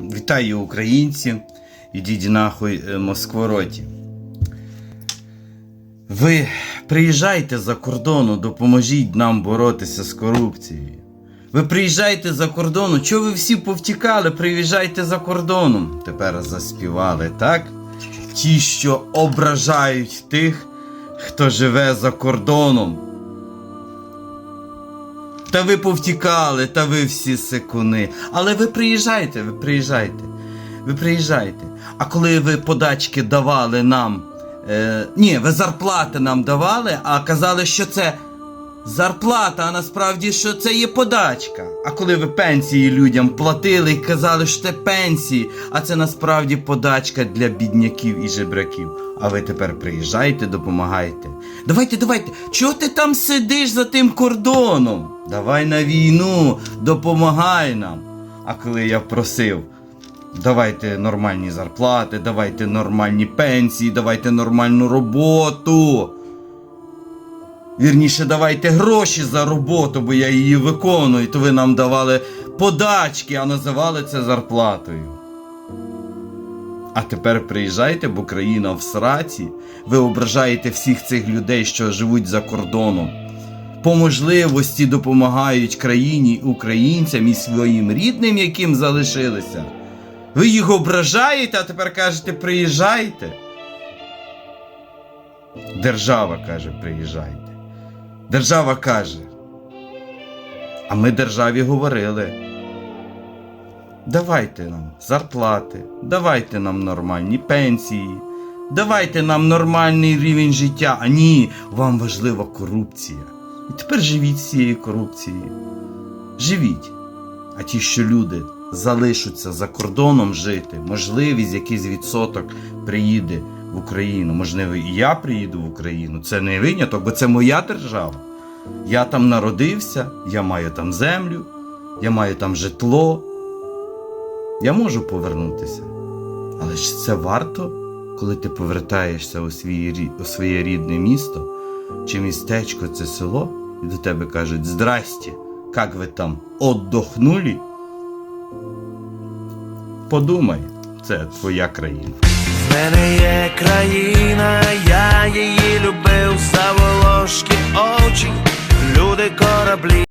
Вітаю українці. Ідіть нахуй е, Москвороті. Ви приїжджайте за кордону, допоможіть нам боротися з корупцією. Ви приїжджайте за кордону, чого ви всі повтікали, приїжджайте за кордоном. Тепер заспівали, так? Ті, що ображають тих, хто живе за кордоном. Та ви повтікали, та ви всі секуни. Але ви приїжджайте, ви приїжджайте. Ви приїжджайте. А коли ви подачки давали нам. Е, ні, ви зарплати нам давали, а казали, що це зарплата, а насправді що це є подачка. А коли ви пенсії людям платили і казали, що це пенсії, а це насправді подачка для бідняків і жебраків. А ви тепер приїжджайте, допомагайте. Давайте, давайте, чого ти там сидиш за тим кордоном? Давай на війну, допомагай нам. А коли я просив, давайте нормальні зарплати, давайте нормальні пенсії, давайте нормальну роботу. Вірніше, давайте гроші за роботу, бо я її виконую, то ви нам давали подачки, а називали це зарплатою. А тепер приїжджайте, бо країна в сраці. Ви ображаєте всіх цих людей, що живуть за кордоном. По можливості допомагають країні, українцям і своїм рідним, яким залишилися. Ви їх ображаєте, а тепер кажете, приїжджайте. Держава каже, приїжджайте. Держава каже. А ми державі говорили. Давайте нам зарплати, давайте нам нормальні пенсії, давайте нам нормальний рівень життя. А ні, вам важлива корупція. І тепер живіть з цією корупцією. Живіть. А ті, що люди залишаться за кордоном жити, можливість, якийсь відсоток приїде в Україну. Можливо, і я приїду в Україну. Це не виняток, бо це моя держава. Я там народився, я маю там землю, я маю там житло. Я можу повернутися. Але ж це варто, коли ти повертаєшся у, свій, у своє рідне місто чи містечко, це село, і до тебе кажуть: Здрасте, як ви там отдохнули? Подумай, це твоя країна. В мене є країна, я